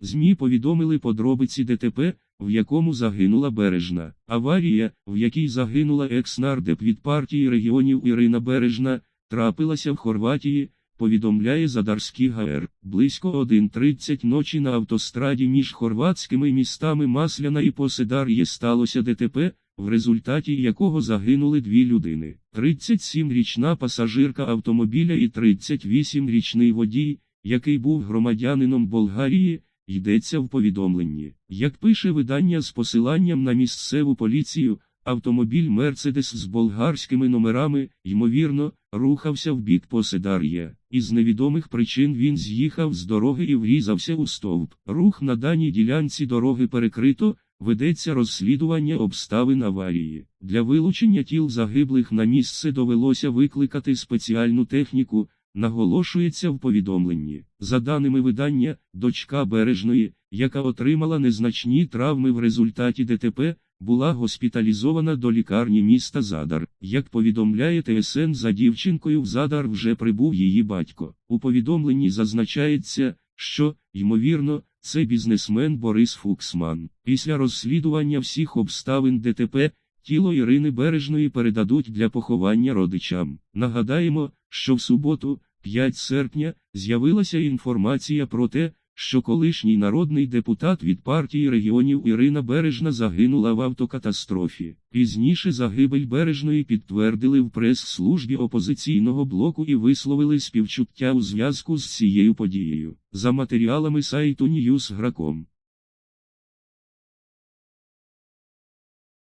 ЗМІ повідомили подробиці ДТП, в якому загинула Бережна. Аварія, в якій загинула екс-нардеп від партії регіонів Ірина Бережна, трапилася в Хорватії, повідомляє Задарський ГР. Близько 1.30 ночі на автостраді між хорватськими містами Масляна і Поседар'є сталося ДТП, в результаті якого загинули дві людини. 37-річна пасажирка автомобіля і 38-річний водій, який був громадянином Болгарії, йдеться в повідомленні. Як пише видання з посиланням на місцеву поліцію, автомобіль Мерседес з болгарськими номерами, ймовірно, рухався в бік Поседар'я. Із невідомих причин він з'їхав з дороги і врізався у стовп. Рух на даній ділянці дороги перекрито, ведеться розслідування обставин аварії. Для вилучення тіл загиблих на місце довелося викликати спеціальну техніку, наголошується в повідомленні. За даними видання, дочка Бережної, яка отримала незначні травми в результаті ДТП, була госпіталізована до лікарні міста Задар. Як повідомляє ТСН за дівчинкою в Задар вже прибув її батько. У повідомленні зазначається, що, ймовірно, це бізнесмен Борис Фуксман. Після розслідування всіх обставин ДТП, тіло Ірини Бережної передадуть для поховання родичам. Нагадаємо, що в суботу, 5 серпня, з'явилася інформація про те, що колишній народний депутат від партії регіонів Ірина Бережна загинула в автокатастрофі. Пізніше загибель Бережної підтвердили в прес-службі опозиційного блоку і висловили співчуття у зв'язку з цією подією. За матеріалами сайту Newsgrakом.